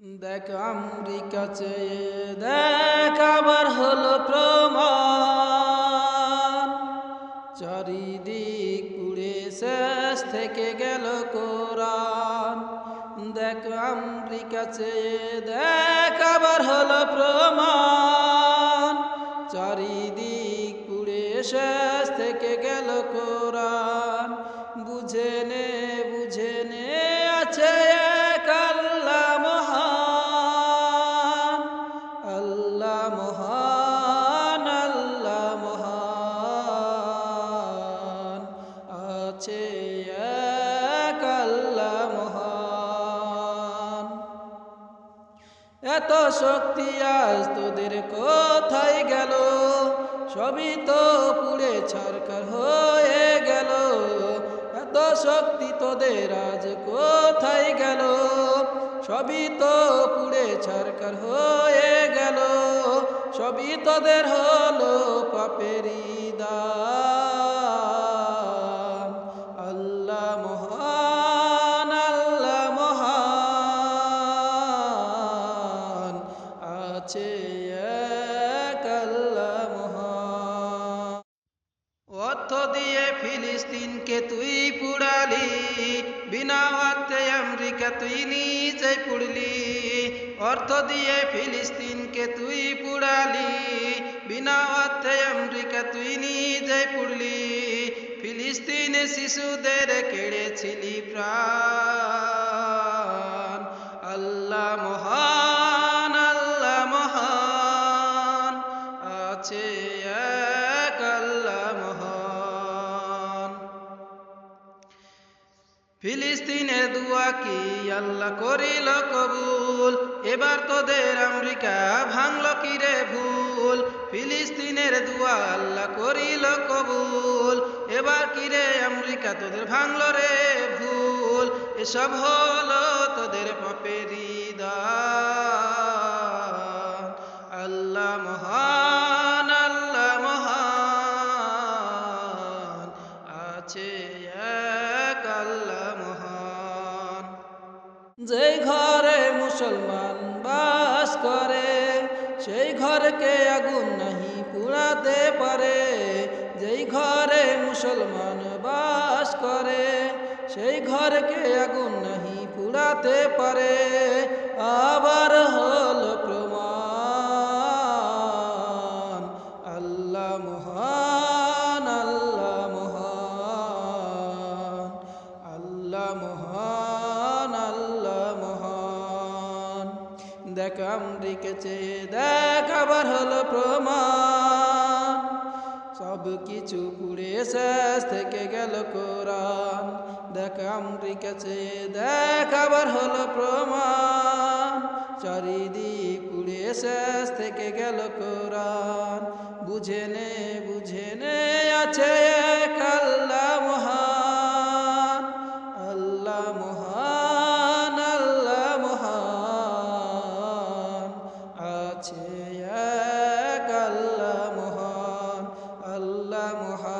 দেখ আমেরিকা চেয়ে, দেখ আবার হলো প্রমাণ। চারিদিক পুড়ে শেষ থেকে গেল কোরআন। দেখ আমেরিকা চেয়ে, দেখ আবার হলো প্রমাণ। চারিদিক পুড়ে শেষ থেকে গেল কোরআন। বুঝে নে আল্লাহ মহান। এত শক্তি আজ তোদের কোথায় গেল? সবই তো পুড়ে ছারকার হয়ে গেল। এত শক্তি তোদের আজ কোথায় গেল? সবই তো পুড়ে ছারকার হয়ে গেল। সবই তোদের হলো পাপেরি দান আছে অর্থ দিয়ে ফিলিস্তিনকে তুই পুড়ালি, বিনা অর্থে আমেরিকা তুই নিজে পুড়লি। অর্থ দিয়ে ফিলিস্তিনকে তুই পুড়ালি, বিনা অর্থে আমেরিকা তুই নিজে পুড়লি। ফিলিস্তিনে শিশুদের কেড়েছিলি প্রাণ, আল্লাহ মহান। ফিলিস্তিনের দুয়া কি আল্লাহ করিল কবুল? এবার তোদের আমেরিকা ভাঙল কি রে ভুল? ফিলিস্তিনের দুয়া আল্লাহ করিল কবুল। এবার কি রে আমেরিকা তোদের ভাঙল রে ভুল? এসব হলো তোদের পাপেরি আল্লাহ মহান আল্লাহ মহান, আছে যে ঘরে মুসলমান বাস করে, সেই ঘরকে আগুন নাহি পুড়াতে পারে। যেই ঘরে মুসলমান বাস করে, সেই ঘরকে আগুন নাহি পুড়াতে পারে। দেখ চেয়ে দেখ আবার হলো প্রমাণ। সব কিছু পুড়ে শেষ থেকে গেল কোরআন। দেখ চেয়ে দেখ আবার হলো প্রমাণ। চারিদিক পুড়ে শেষ থেকে গেল কোরআন। বুঝে নে বুঝে নে, আছে আল্লাহ মহান